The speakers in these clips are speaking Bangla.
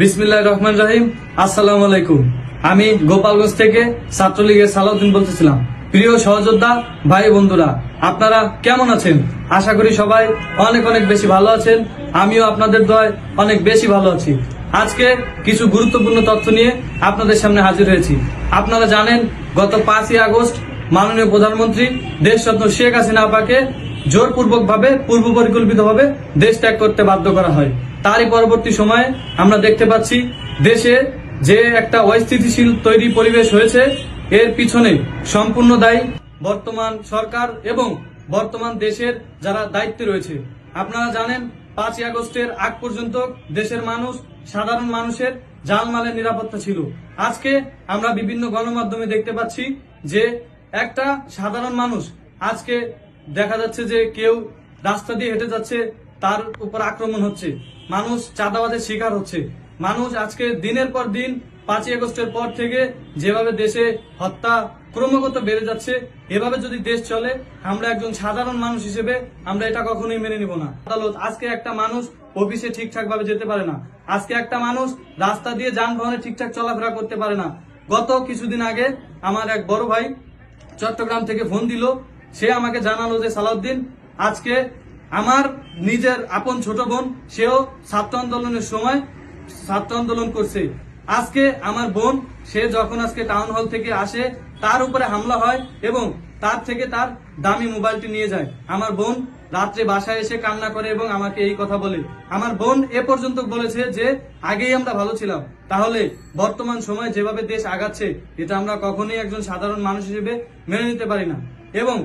বিসমিল্লাহ রহমান রাহিম, আসসালাম আলাইকুম। আমি গোপালগঞ্জ থেকে ছাত্রলীগের সালাউদ্দিন বলতেছিলাম। প্রিয় সহযোদ্ধা, ভাই বন্ধুরা, আপনারা কেমন আছেন? আশা করি সবাই অনেক অনেক বেশি ভালো আছেন। আমিও আপনাদের দয় অনেক বেশি ভালো আছি। আজকে কিছু গুরুত্বপূর্ণ তথ্য নিয়ে আপনাদের সামনে হাজির হয়েছি। আপনারা জানেন, গত পাঁচই আগস্ট মাননীয় প্রধানমন্ত্রী দেশরত্ন শেখ হাসিনা আপাকে জোরপূর্বক ভাবে পূর্ব পরিকল্পিত ভাবে দেশ ত্যাগ করতে বাধ্য করা হয়। তারই পরবর্তী সময়ে আমরা দেখতে পাচ্ছি দেশে যে একটা অস্থিতিশীল তৈরি পরিবেশ হয়েছে, এর পিছনে সম্পূর্ণ দায়ী বর্তমান সরকার এবং বর্তমান দেশের যারা দায়িত্বে রয়েছে। আপনারা জানেন, পাঁচই আগস্টের আগ পর্যন্ত দেশের মানুষ, সাধারণ মানুষের জানমালের নিরাপত্তা ছিল। আজকে আমরা বিভিন্ন গণমাধ্যমে দেখতে পাচ্ছি যে একটা সাধারণ মানুষ, আজকে দেখা যাচ্ছে যে কেউ রাস্তা দিয়ে হেঁটে যাচ্ছে তার উপর আক্রমণ হচ্ছে। মানুষ চাঁদাবাদের শিকার হচ্ছে। মানুষ আজকে দিনের পর দিন পাঁচই আগস্টের পর থেকে যেভাবে দেশে হত্যা ক্রমাগত বেড়ে যাচ্ছে, এভাবে যদি দেশ চলে, আমরা একজন সাধারণ মানুষ হিসেবে আমরা এটা কখনোই মেনে নিব না। আদালত আজকে একটা মানুষ অফিসে ঠিকঠাক ভাবে যেতে পারে না। আজকে একটা মানুষ রাস্তা দিয়ে যানবাহনে ঠিকঠাক চলাফেরা করতে পারে না। গত কিছুদিন আগে আমার এক বড় ভাই চট্টগ্রাম থেকে ফোন দিল। সে আমাকে জানালো যে সালাউদ্দিন, আজকে আমার নিজের আপন ছোট বোন, সেও ছাত্র আন্দোলনের সময় ছাত্র আন্দোলন করছে। আজকে আমার বোন, সে যখন আজকে টাউন হল থেকে আসে, তার উপরে হামলা হয় এবং তার থেকে তার দামি মোবাইলটি নিয়ে যায়। আমার বোন রাত্রে বাসায় এসে কান্না করে এবং আমাকে এই কথা বলে। আমার বোন এ পর্যন্ত বলেছে যে, আগেই আমরা ভালো ছিলাম। তাহলে বর্তমান সময় যেভাবে দেশ আগাচ্ছে, এটা আমরা কখনোই একজন সাধারণ মানুষ হিসেবে মেনে নিতে পারি না। এবং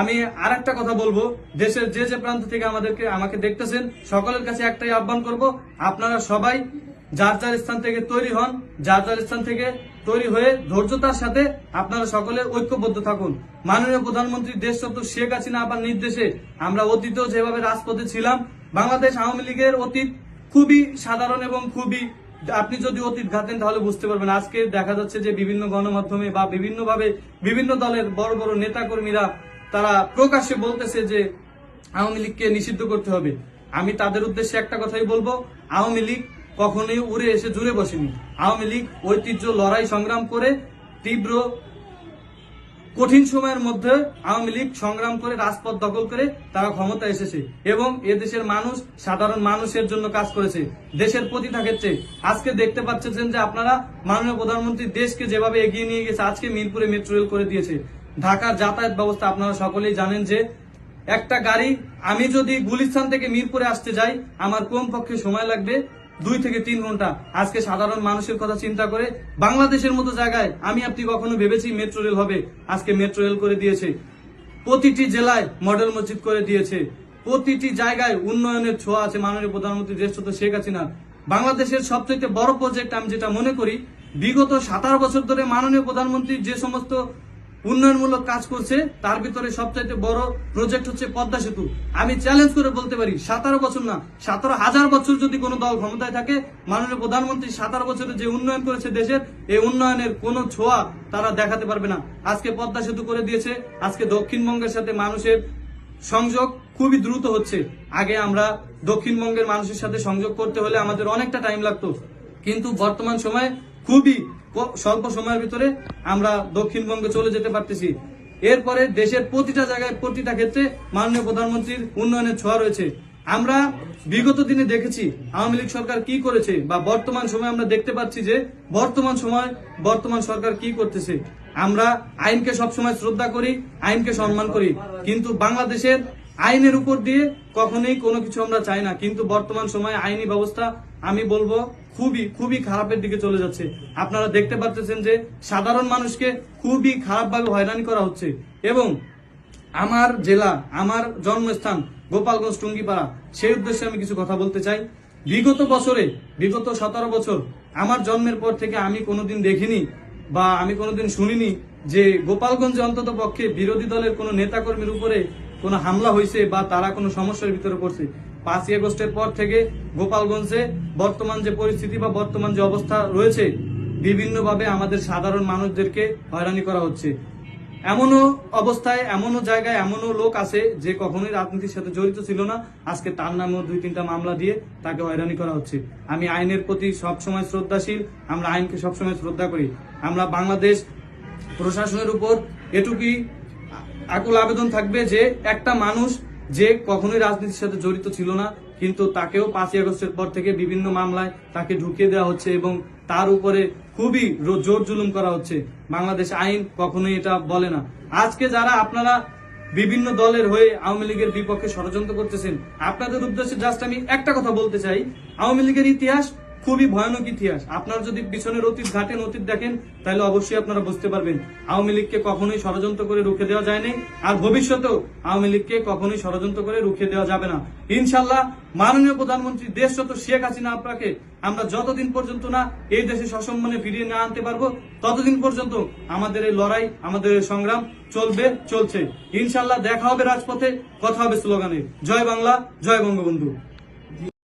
আমি আর একটা কথা বলব। দেশের যে যে প্রান্ত থেকে আমাদেরকে, আমাকে দেখতেছেন, সকলের কাছে একটাই আহ্বান করব, আপনারা সবাই যার যার স্থান থেকে তৈরি হন, যার যার স্থান থেকে তৈরি হয়ে ধৈর্যতার সাথে আপনারা সকলে ঐক্যবদ্ধ থাকুন। মাননীয় প্রধানমন্ত্রী দেশরত্ন শেখ হাসিনা আবার নির্দেশে আমরা অতীতেও যেভাবে রাজপথে ছিলাম, বাংলাদেশ আওয়ামী লীগের অতীত খুবই সাধারণ এবং খুবই, আপনি যদি অতীত ঘাটেন তাহলে বুঝতে পারবেন। আজকে দেখা যাচ্ছে যে বিভিন্ন গণমাধ্যমে বা বিভিন্নভাবে বিভিন্ন দলের বড় বড় নেতাকর্মীরা তারা প্রকাশ্যে বলতেছে যে আওয়ামী লীগকে নিষিদ্ধ করতে হবে। আমি তাদের উদ্দেশ্যে একটা কথাই বলব, আওয়ামী লীগ কখনোই উড়ে এসে জুড়ে বসেনি। আওয়ামী লীগ ঐতিহ্য লড়াই সংগ্রাম করে তীব্র কঠিন সময়ের মধ্যে আওয়ামী লীগ সংগ্রাম করে রাজপথ দখল করে তারা ক্ষমতা এসেছে এবং এ দেশের মানুষ সাধারণ মানুষের জন্য কাজ করেছে, দেশের প্রতিটা ক্ষেত্রে। আজকে দেখতে পাচ্ছেন যে আপনারা মাননীয় প্রধানমন্ত্রী দেশকে যেভাবে এগিয়ে নিয়ে গেছে, আজকে মিরপুরে মেট্রো রেল করে দিয়েছে। ঢাকার যাতায়াত ব্যবস্থা আপনারা সকলেই জানেন যে একটা গাড়ি, আমি যদি গুলিস্তান থেকে মিরপুরে আসতে যাই, আমার কম পক্ষে সময় লাগবে দুই থেকে তিন ঘণ্টা। আজকে সাধারণ মানুষের কথা চিন্তা করে বাংলাদেশের মতো জায়গায় আমি আপনি কখনো ভেবেছি মেট্রো রেল হবে, আজকে মেট্রো রেল করে দিয়েছে। প্রতিটি জেলায় মডেল মসজিদ করে দিয়েছে। প্রতিটি জায়গায় উন্নয়নের ছোঁয়া আছে মাননীয় প্রধানমন্ত্রী দেশরত্ন শেখ হাসিনা। বাংলাদেশের সবচেয়ে বড় প্রজেক্ট আমি যেটা মনে করি, বিগত সাতারো বছর ধরে মাননীয় প্রধানমন্ত্রী যে সমস্ত উন্নয়নমূলক কাজ করছে, তার ভিতরে সবচাইতে বড় প্রজেক্ট হচ্ছে পদ্মা সেতু। আমি চ্যালেঞ্জ করে বলতে পারি, সতেরো বছর না, সতেরো হাজার বছর যদি কোনো দল ক্ষমতায় থাকে, মাননীয় প্রধানমন্ত্রী সতেরো বছরে যে উন্নয়ন করেছে দেশের, এই উন্নয়নের কোনো ছোঁয়া তারা দেখাতে পারবে না। আজকে পদ্মা সেতু করে দিয়েছে, আজকে দক্ষিণবঙ্গের সাথে মানুষের সংযোগ খুবই দ্রুত হচ্ছে। আগে আমরা দক্ষিণবঙ্গের মানুষের সাথে সংযোগ করতে হলে আমাদের অনেকটা টাইম লাগতো। কিন্তু বর্তমান সময়ে খুবই স্বল্প সময়ের ভিতরে আমরা দক্ষিণবঙ্গে চলে যেতে পারতেছি। এরপরে দেশের প্রতিটা জায়গায় প্রতিটা ক্ষেত্রে মাননীয় প্রধানমন্ত্রীর উন্নয়নের ছোঁয়া রয়েছে। আমরা বিগত দিনে দেখেছি আওয়ামী লীগ সরকার কি করেছে বা বর্তমান সময় আমরা দেখতে পাচ্ছি যে বর্তমান সময় বর্তমান সরকার কি করতেছে। আমরা আইনকে সবসময় শ্রদ্ধা করি, আইনকে সম্মান করি। কিন্তু বাংলাদেশের আইনের উপর দিয়ে কখনোই কোনো কিছু আমরা চাই না। কিন্তু বর্তমান সময়ে আইনি ব্যবস্থা আমি বলব খুবই খুবই খারাপের দিকে চলে যাচ্ছে। আপনারা দেখতে পাচ্ছেন যে সাধারণ মানুষকে খুবই খারাপভাবে হয়রানি করা হচ্ছে। এবং আমার জেলা, আমার জন্মস্থান গোপালগঞ্জ টুঙ্গিপাড়া, সেই উদ্দেশ্যে আমি কিছু কথা বলতে চাই। বিগত বছরে, বিগত সতেরো বছর আমার জন্মের পর থেকে আমি কোনোদিন দেখিনি বা আমি কোনোদিন শুনিনি যে গোপালগঞ্জে অন্তত পক্ষে বিরোধী দলের কোনো নেতাকর্মীর উপরে কোনো হামলা হয়েছে বা তারা কোনো সমস্যার ভিতরে পড়ছে। পাঁচই আগস্টের পর থেকে গোপালগঞ্জে বর্তমান যে পরিস্থিতি বা বর্তমান যে অবস্থা রয়েছে, বিভিন্নভাবে আমাদের সাধারণ মানুষদেরকে হয়রানি করা হচ্ছে। এমনও অবস্থায়, এমনও জায়গায়, এমনও লোক আছে যে কখনোই রাজনীতির সাথে জড়িত ছিল না। আজকে তার নামেও দুই তিনটা মামলা দিয়ে তাকে হয়রানি করা হচ্ছে। আমি আইনের প্রতি সবসময় শ্রদ্ধাশীল, আমরা আইনকে সবসময় শ্রদ্ধা করি। আমরা বাংলাদেশ প্রশাসনের উপর এটুকুই আকুল আবেদন থাকবে যে একটা মানুষ যে কখনোই রাজনীতির সাথে জড়িত ছিল না, কিন্তু তাকেও পাঁচই আগস্টের পর থেকে বিভিন্ন মামলায় তাকে ঢুকিয়ে দেওয়া হচ্ছে এবং তার উপরে খুবই জোর জুলুম করা হচ্ছে। বাংলাদেশ আইন কখনোই এটা বলে না। আজকে যারা আপনারা বিভিন্ন দলের হয়ে আওয়ামী লীগের বিপক্ষে ষড়যন্ত্র করতেছেন, আপনাদের উদ্দেশ্যে জাস্ট আমি একটা কথা বলতে চাই। আওয়ামী লীগের ইতিহাস খুবই ভয়ানক ইতিহাস। আপনারা যদি পিছনের অতীত ঘাটেন, অতীত দেখেন, তাহলে অবশ্যই আপনারা বুঝতে পারবেন, আওয়ামী লীগকে কখনোই ষড়যন্ত্র করে রুখে দেওয়া যায়নি আর ভবিষ্যতেও আওয়ামী লীগকে কখনোই ষড়যন্ত্র করে রুখে দেওয়া যাবে না। ইনশাল্লাহ মাননীয় প্রধানমন্ত্রী দেশরত শেখ হাসিনা আপনাকে, আমরা যতদিন পর্যন্ত না এই দেশে সসম্মানে ফিরিয়ে না আনতে পারব, ততদিন পর্যন্ত আমাদের এই লড়াই, আমাদের এই সংগ্রাম চলবে, চলছে। ইনশাল্লাহ দেখা হবে রাজপথে, কথা হবে স্লোগানে। জয় বাংলা, জয় বঙ্গবন্ধু।